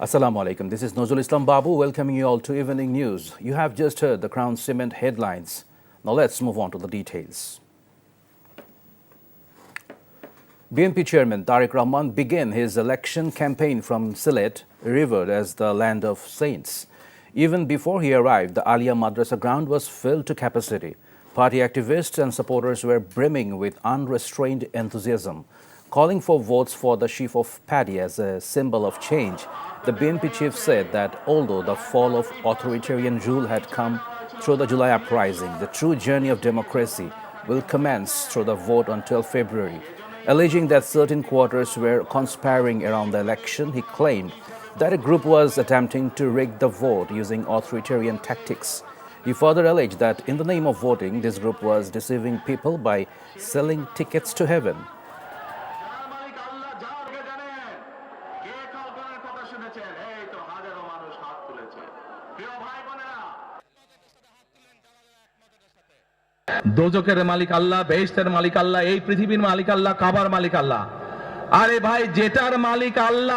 Assalamu alaikum. This is Nozul Islam Babu welcoming you all to Evening News. You have just heard the Crown Cement headlines. Now let's move on to the details. BNP Chairman Tariq Rahman began his election campaign from Sylhet, revered as the land of saints. Even before he arrived, the Alia Madrasa ground was filled to capacity. Party activists and supporters were brimming with unrestrained enthusiasm, calling for votes for the sheaf of paddy as a symbol of change. The BNP chief said that although the fall of authoritarian rule had come through the July uprising, the true journey of democracy will commence through the vote on 12 February. Alleging that certain quarters were conspiring around the election, he claimed that a group was attempting to rig the vote using authoritarian tactics. He further alleged that in the name of voting, this group was deceiving people by selling tickets to heaven. শুনেছেন, এই তো হাজারো মানুষ হাত তুলেছে। প্রিয় ভাই বোনেরা দোজকের মালিক আল্লাহ বেহেস্তের মালিক আল্লাহ, এই পৃথিবীর মালিক আল্লাহ, কাবার মালিক আল্লাহ। আরে ভাই, যেটার মালিক আল্লাহ